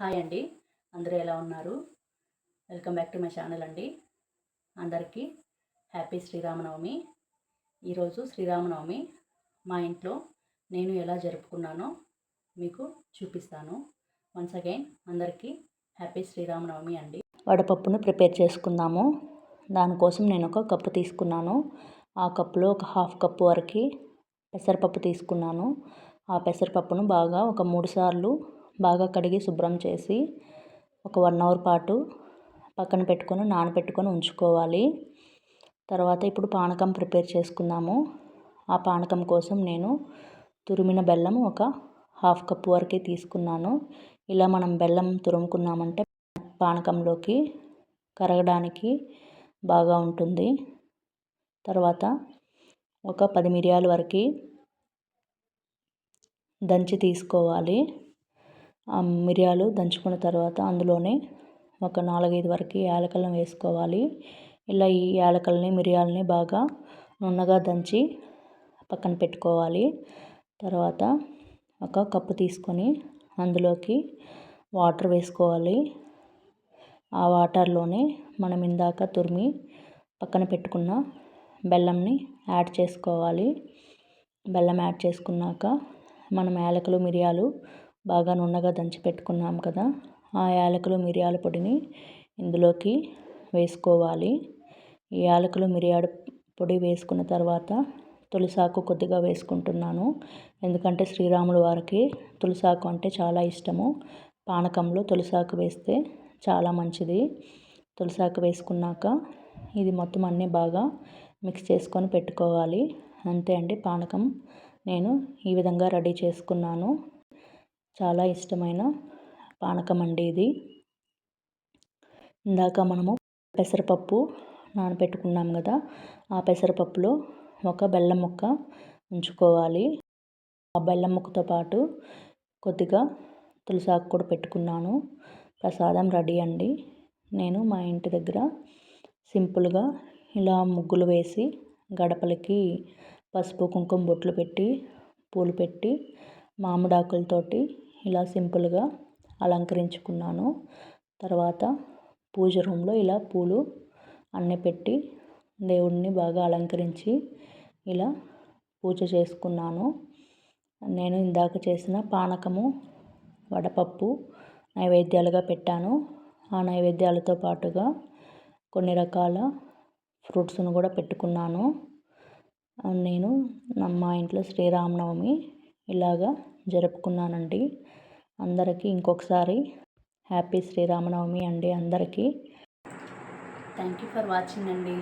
Hi అండి. అందరూ ఎలా ఉన్నారు? Welcome back to my channel అండి. అందరికీ హ్యాపీ శ్రీరామనవమి. ఈరోజు శ్రీరామనవమి. మా ఇంట్లో నేను ఎలా జరుపుకున్నానో మీకు చూపిస్తాను. వన్స్ అగైన్ అందరికీ హ్యాపీ శ్రీరామనవమి అండి. వడపప్పును ప్రిపేర్ చేసుకుందాము. దానికోసం నేను ఒక కప్పు తీసుకున్నాను. ఆ కప్పులో ఒక హాఫ్ కప్పు వరకు పెసరపప్పు తీసుకున్నాను. ఆ పెసరపప్పును బాగా ఒక మూడు సార్లు బాగా కడిగి శుభ్రం చేసి ఒక వన్ అవర్ పాటు పక్కన పెట్టుకొని నానబెట్టుకొని ఉంచుకోవాలి. తర్వాత ఇప్పుడు పానకం ప్రిపేర్ చేసుకుందాము. ఆ పానకం కోసం నేను తురిమిన బెల్లం ఒక హాఫ్ కప్ వరకే తీసుకున్నాను. ఇలా మనం బెల్లం తురుముకున్నామంటే పానకంలోకి కరగడానికి బాగా ఉంటుంది. తర్వాత ఒక పది మిరియాల వరకు దంచి తీసుకోవాలి. మిరియాలు దంచుకున్న తర్వాత అందులోనే ఒక నాలుగైదు వరకు యాలకలను వేసుకోవాలి. ఇలా ఈ యాలకల్ని మిరియాలని బాగా నున్నగా దంచి పక్కన పెట్టుకోవాలి. తర్వాత ఒక కప్పు తీసుకొని అందులోకి వాటర్ వేసుకోవాలి. ఆ వాటర్లోనే మనం ఇందాక తురిమి పక్కన పెట్టుకున్న బెల్లంని యాడ్ చేసుకోవాలి. బెల్లం యాడ్ చేసుకున్నాక మనం యాలకులు మిరియాలు బాగా నున్నగా దంచి పెట్టుకున్నాం కదా ఆ యాలకులు మిరియాల పొడిని ఇందులోకి వేసుకోవాలి. ఈ యాలకులు మిరియాల పొడి వేసుకున్న తర్వాత తులసాకు కొద్దిగా వేసుకుంటున్నాను. ఎందుకంటే శ్రీరాములు వారికి తులసాకు అంటే చాలా ఇష్టము. పానకంలో తులసాకు వేస్తే చాలా మంచిది. తులసాకు వేసుకున్నాక ఇది మొత్తం అన్నీ బాగా మిక్స్ చేసుకొని పెట్టుకోవాలి. అంతే అండి పానకం నేను ఈ విధంగా రెడీ చేసుకున్నాను. చాలా ఇష్టమైన పానకం అండి ఇది. ఇందాక మనము పెసరపప్పు నానబెట్టుకున్నాం కదా ఆ పెసరపప్పులో ఒక బెల్లం ముక్క ఉంచుకోవాలి. ఆ బెల్లం ముక్కతో పాటు కొద్దిగా తులసాకు కూడా పెట్టుకున్నాను. ప్రసాదం రెడీ అండి. నేను మా ఇంటి దగ్గర సింపుల్గా ఇలా ముగ్గులు వేసి గడపలకి పసుపు కుంకుమ బొట్లు పెట్టి పూలు పెట్టి మామిడాకులతోటి ఇలా సింపుల్గా అలంకరించుకున్నాను. తర్వాత పూజ రూమ్లో ఇలా పూలు అన్నీ పెట్టి దేవుడిని బాగా అలంకరించి ఇలా పూజ చేసుకున్నాను. నేను ఇందాక చేసిన పానకము వడపప్పు నైవేద్యాలుగా పెట్టాను. ఆ నైవేద్యాలతో పాటుగా కొన్ని రకాల ఫ్రూట్స్ను కూడా పెట్టుకున్నాను. నేను మా ఇంట్లో శ్రీరామనవమి ఇలాగా జరుపుకున్నానండి. అందరికీ ఇంకొకసారి హ్యాపీ శ్రీరామనవమి అండి అందరికీ. థ్యాంక్ యూ ఫర్ వాచింగ్ అండి.